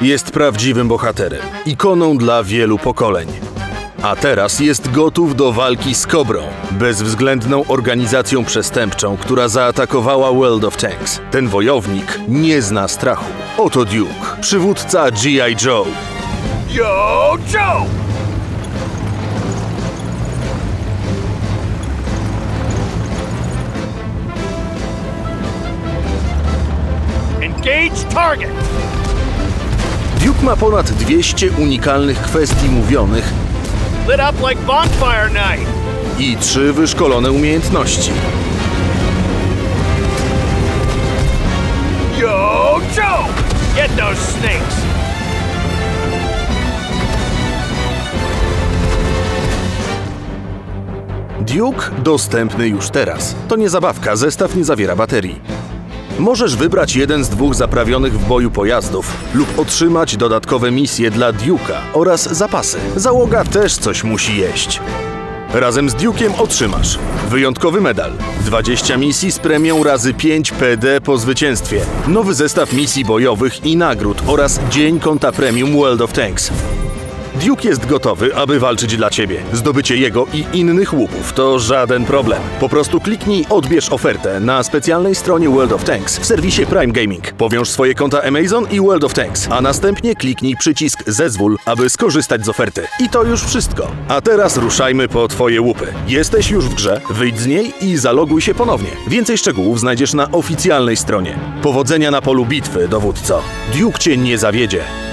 Jest prawdziwym bohaterem, ikoną dla wielu pokoleń. A teraz jest gotów do walki z Kobrą, bezwzględną organizacją przestępczą, która zaatakowała World of Tanks. Ten wojownik nie zna strachu. Oto Duke, przywódca G.I. Joe. Yo, Joe! Engage target! Duke ma ponad 200 unikalnych kwestii mówionych Lit up like bonfire night! i trzy wyszkolone umiejętności. Yo, Joe! Get those snakes! Duke dostępny już teraz. To nie zabawka, zestaw nie zawiera baterii. Możesz wybrać jeden z dwóch zaprawionych w boju pojazdów lub otrzymać dodatkowe misje dla Duke'a oraz zapasy. Załoga też coś musi jeść. Razem z Duke'iem otrzymasz wyjątkowy medal, 20 misji z premią razy 5 PD po zwycięstwie, nowy zestaw misji bojowych i nagród oraz dzień konta premium World of Tanks. Duke jest gotowy, aby walczyć dla ciebie. Zdobycie jego i innych łupów to żaden problem. Po prostu kliknij odbierz ofertę na specjalnej stronie World of Tanks w serwisie Prime Gaming. Powiąż swoje konta Amazon i World of Tanks, a następnie kliknij przycisk zezwól, aby skorzystać z oferty. I to już wszystko. A teraz ruszajmy po twoje łupy. Jesteś już w grze, wyjdź z niej i zaloguj się ponownie. Więcej szczegółów znajdziesz na oficjalnej stronie. Powodzenia na polu bitwy, dowódco. Duke cię nie zawiedzie.